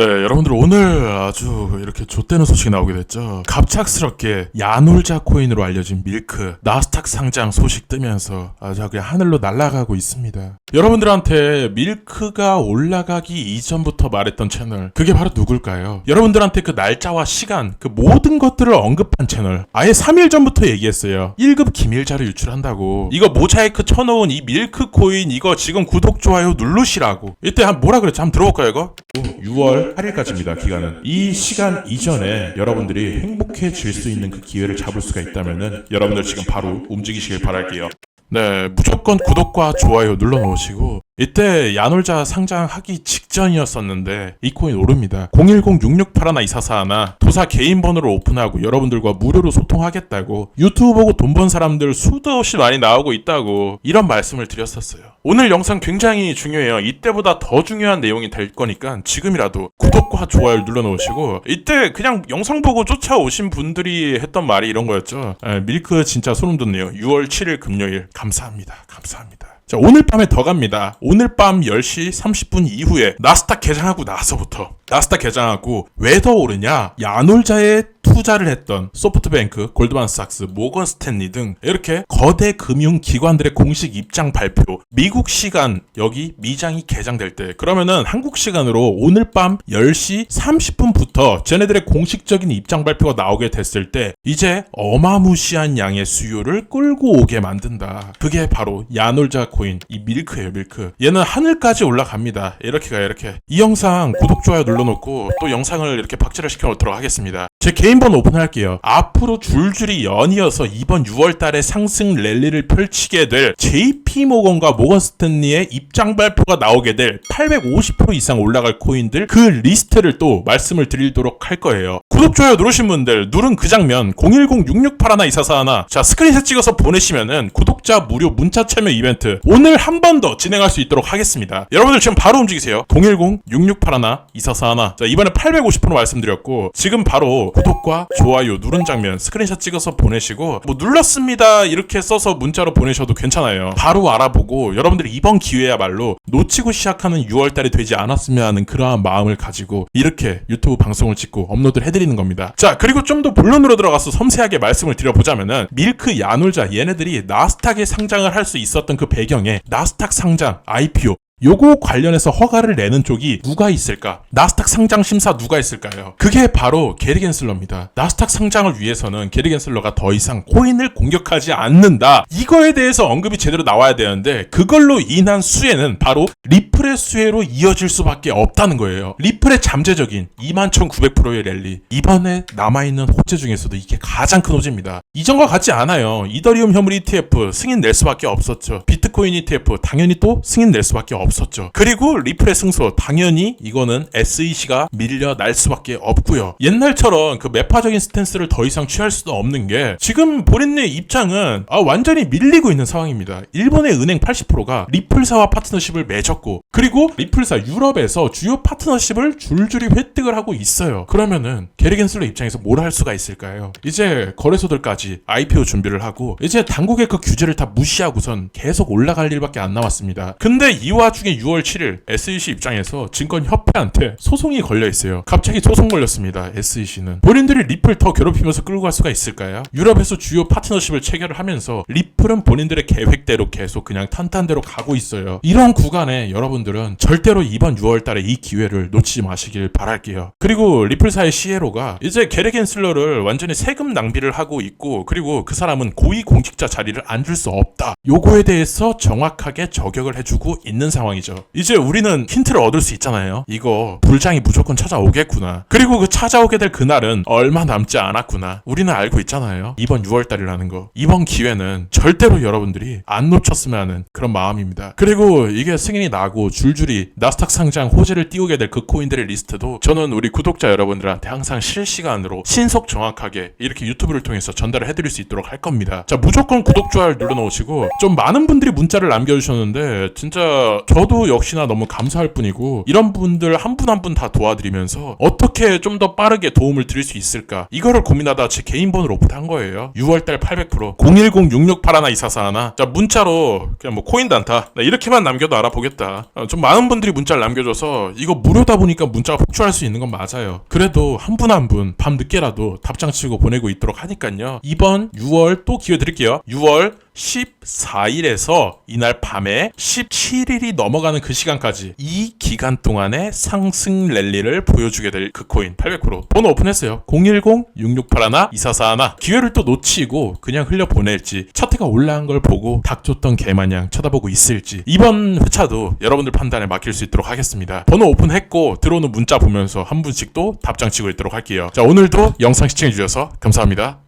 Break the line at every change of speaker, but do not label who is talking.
네, 여러분들 오늘 아주 이렇게 좆되는 소식이 나오게 됐죠. 갑작스럽게 야놀자 코인으로 알려진 밀크 나스닥 상장 소식 뜨면서 아주 그냥 하늘로 날아가고 있습니다. 여러분들한테 밀크가 올라가기 이전부터 말했던 채널 그게 바로 누굴까요? 여러분들한테 그 날짜와 시간 그 모든 것들을 언급한 채널 아예 3일 전부터 얘기했어요. 1급 기밀자를 유출한다고 이거 모자이크 쳐놓은 이 밀크 코인 이거 지금 구독 좋아요 누르시라고 이때 한 뭐라 그랬지 한번 들어볼까요 이거? 6월 8일까지입니다 기간은. 이 시간 이전에 여러분들이 행복해질 수 있는 그 기회를 잡을 수가 있다면은 여러분들 지금 바로 움직이시길 바랄게요. 네 무조건 구독과 좋아요 눌러 놓으시고 이때 야놀자 상장하기 직 전이었었는데 이 코인 오릅니다. 010-6681-2441 도사 개인 번호를 오픈하고 여러분들과 무료로 소통하겠다고 유튜브 보고 돈 번 사람들 수도 없이 많이 나오고 있다고 이런 말씀을 드렸었어요. 오늘 영상 굉장히 중요해요. 이때보다 더 중요한 내용이 될 거니까 지금이라도 구독과 좋아요 눌러 놓으시고 이때 그냥 영상 보고 쫓아오신 분들이 했던 말이 이런 거였죠. 에, 밀크 진짜 소름 돋네요. 6월 7일 금요일. 감사합니다. 감사합니다. 자, 오늘 밤에 더 갑니다. 오늘 밤 10시 30분 이후에 나스닥 개장하고 나서부터 나스닥 개장하고 왜 더 오르냐? 야놀자에 투자를 했던 소프트뱅크, 골드만삭스, 모건 스탠리 등 이렇게 거대 금융 기관들의 공식 입장 발표, 미국 시간 여기 미장이 개장될 때 그러면은 한국 시간으로 오늘 밤 10시 30분부터 쟤네들의 공식적인 입장 발표가 나오게 됐을 때 이제 어마무시한 양의 수요를 끌고 오게 만든다. 그게 바로 야놀자 코인 이 밀크예요, 밀크. 얘는 하늘까지 올라갑니다. 이렇게 가요, 이렇게. 이 영상 구독 좋아요 눌러놓고 또 영상을 이렇게 박제를 시켜 놓도록 하겠습니다. 제 개인 번호 오픈할게요. 앞으로 줄줄이 연이어서 이번 6월 달에 상승 랠리를 펼치게 될 JP 모건과 모건 스탠리의 입장 발표가 나오게 될 850% 이상 올라갈 코인들 그 리스트를 또 말씀을 드리도록 할 거예요. 구독 좋아요 누르신 분들 누른 그 장면 010-6681-2441자 스크린샷 찍어서 보내시면은 구독자 무료 문자 참여 이벤트 오늘 한 번 더 진행할 수 있도록 하겠습니다. 여러분들 지금 바로 움직이세요. 010-6681-2441자 이번에 850% 말씀드렸고 지금 바로 구독과 좋아요 누른 장면 스크린샷 찍어서 보내시고 뭐 눌렀습니다 이렇게 써서 문자로 보내셔도 괜찮아요. 바로 알아보고 여러분들이 이번 기회야말로 놓치고 시작하는 6월달이 되지 않았으면 하는 그러한 마음을 가지고 이렇게 유튜브 방송을 찍고 업로드를 해드리는 겁니다. 자 그리고 좀 더 본론으로 들어가서 섬세하게 말씀을 드려보자면은 밀크 야놀자 얘네들이 나스닥에 상장을 할 수 있었던 그 배경에 나스닥 상장 IPO 요거 관련해서 허가를 내는 쪽이 누가 있을까? 나스닥 상장 심사 누가 있을까요? 그게 바로 게리 겐슬러입니다. 나스닥 상장을 위해서는 게리 겐슬러가 더 이상 코인을 공격하지 않는다. 이거에 대해서 언급이 제대로 나와야 되는데 그걸로 인한 수혜는 바로 리플의 수혜로 이어질 수밖에 없다는 거예요. 리플의 잠재적인 21,900%의 랠리. 이번에 남아있는 호재 중에서도 이게 가장 큰 호재입니다. 이전과 같지 않아요. 이더리움 현물 ETF 승인 낼 수밖에 없었죠. 비 트코인 ETF 당연히 또 승인 낼 수밖에 없었죠. 그리고 리플의 승소 당연히 이거는 SEC가 밀려 날 수밖에 없고요. 옛날처럼 그 매파적인 스탠스를 더 이상 취할 수도 없는 게 지금 본인의 입장은 아, 완전히 밀리고 있는 상황입니다. 일본의 은행 80%가 리플사와 파트너십을 맺었고 그리고 리플사 유럽에서 주요 파트너십을 줄줄이 획득을 하고 있어요. 그러면은 게리겐슬러 입장에서 뭘 할 수가 있을까요? 이제 거래소들까지 IPO 준비를 하고 이제 당국의 그 규제를 다 무시하고선 계속 올 라갈 일밖에 안 남았습니다. 근데 이 와중에 6월 7일 SEC 입장에서 증권협회한테 소송이 걸려 있어요. 갑자기 소송 걸렸습니다. SEC는 본인들이 리플 더 괴롭히면서 끌고 갈 수가 있을까요? 유럽에서 주요 파트너십을 체결을 하면서 리플은 본인들의 계획대로 계속 그냥 탄탄대로 가고 있어요. 이런 구간에 여러분들은 절대로 이번 6월 달에 이 기회를 놓치지 마시길 바랄게요. 그리고 리플사의 CLO가 이제 게레겐슬러를 완전히 세금 낭비를 하고 있고 그리고 그 사람은 고위 공직자 자리를 앉을 수 없다. 요거에 대해서 정확하게 저격을 해주고 있는 상황이죠. 이제 우리는 힌트를 얻을 수 있잖아요. 이거 불장이 무조건 찾아오겠구나. 그리고 그 찾아오게 될 그날은 얼마 남지 않았구나. 우리는 알고 있잖아요. 이번 6월 달이라는 거. 이번 기회는 절대로 여러분들이 안 놓쳤으면 하는 그런 마음입니다. 그리고 이게 승인이 나고 줄줄이 나스닥 상장 호재를 띄우게 될 그 코인들의 리스트도 저는 우리 구독자 여러분들한테 항상 실시간으로 신속 정확하게 이렇게 유튜브를 통해서 전달을 해드릴 수 있도록 할 겁니다. 자 무조건 구독 좋아요 눌러놓으시고 좀 많은 분들이 문자를 남겨주셨는데 진짜 저도 역시나 너무 감사할 뿐이고 이런 분들 한 분 한 분 다 도와드리면서 어떻게 좀 더 빠르게 도움을 드릴 수 있을까? 이거를 고민하다 제 개인 번호로 오픈한 거예요. 6월달 800% 010-6681-2441 자 문자로 그냥 뭐 코인 단타. 나 이렇게만 남겨도 알아보겠다. 어, 좀 많은 분들이 문자를 남겨줘서 이거 무료다 보니까 문자가 폭주할 수 있는 건 맞아요. 그래도 한 분 한 분 밤 늦게라도 답장 치고 보내고 있도록 하니까요. 이번 6월 또 기회 드릴게요. 6월 14일에서 이날 밤에 17일이 넘어가는 그 시간까지 이 기간 동안의 상승 랠리를 보여주게 될 그 코인 800% 번호 오픈했어요. 010-6681-2441 기회를 또 놓치고 그냥 흘려보낼지 차트가 올라간 걸 보고 닥쳤던 개마냥 쳐다보고 있을지 이번 회차도 여러분들 판단에 맡길 수 있도록 하겠습니다. 번호 오픈했고 들어오는 문자 보면서 한 분씩 또 답장 치고 있도록 할게요. 자 오늘도 영상 시청해주셔서 감사합니다